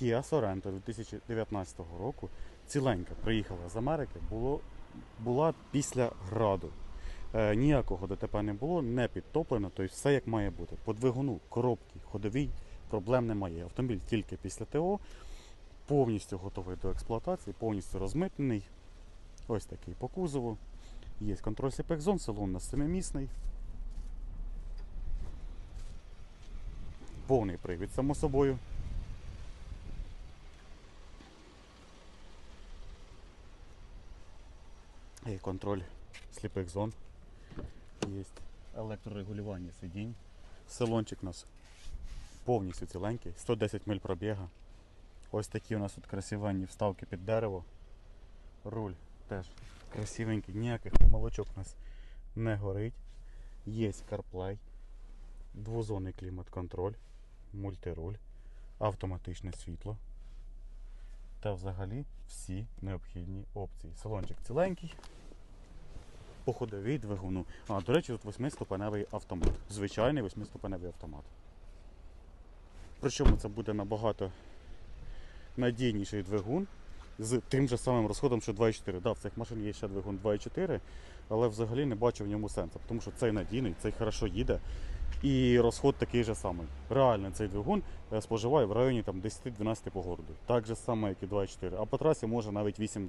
Kia Sorento 2019 року ціленька приїхала з Америки, було, була після граду. Е, ніякого ДТП не було, не підтоплено, тобто все як має бути. По двигуну, коробки, ходовій проблем немає. Автомобіль тільки після ТО, повністю готовий до експлуатації, повністю розмитнений. Ось такий по кузову. Є контроль сліпих зон, салон у нас семимісний. Повний привід, само собою. Є контроль сліпих зон. Є електрорегулювання сидінь. Салончик у нас повністю ціленький, 110 миль пробіга. Ось такі у нас тут красивенні вставки під дерево. Руль теж красивенький, ніяких молочок у нас не горить. Є CarPlay, двозонний клімат-контроль, мультируль, автоматичне світло. Та взагалі всі необхідні опції. Салончик ціленький. По ходовій двигуну. А, до речі, тут восьмиступеневий автомат. Звичайний восьмиступеневий автомат. Причому це буде набагато надійніший двигун з тим же самим розходом, що 2.4. Да, в цих машин є ще двигун 2.4, але взагалі не бачу в ньому сенсу, тому що цей надійний, цей хорошо їде. І розход такий же самий. Реально цей двигун е, споживає в районі там, 10-12 по городу. Так же само, як і 2.4. А по трасі може навіть 8-9.